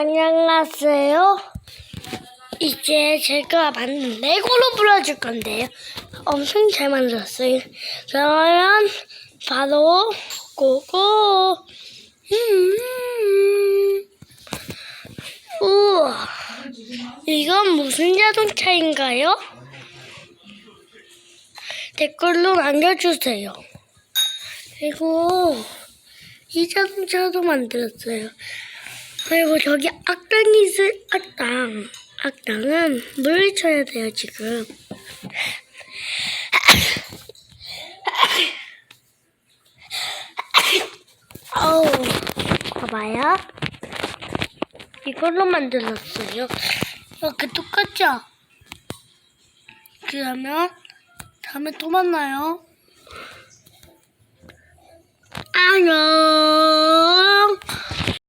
안녕하세요. 이제 제가 만든 레고로 불러줄 건데요. 엄청 잘 만들었어요. 그러면 바로 고고. 음. 우와. 이건 무슨 자동차인가요? 댓글로 남겨주세요. 그리고 이 자동차도 만들었어요. 그리고 저기 악당이 있을 악당. 악당은 물을 쳐야 돼요 지금. 어우, 봐봐요. 이걸로 만들었어요. 이렇게 똑같죠? 그러면 다음에 또 만나요. 안녕.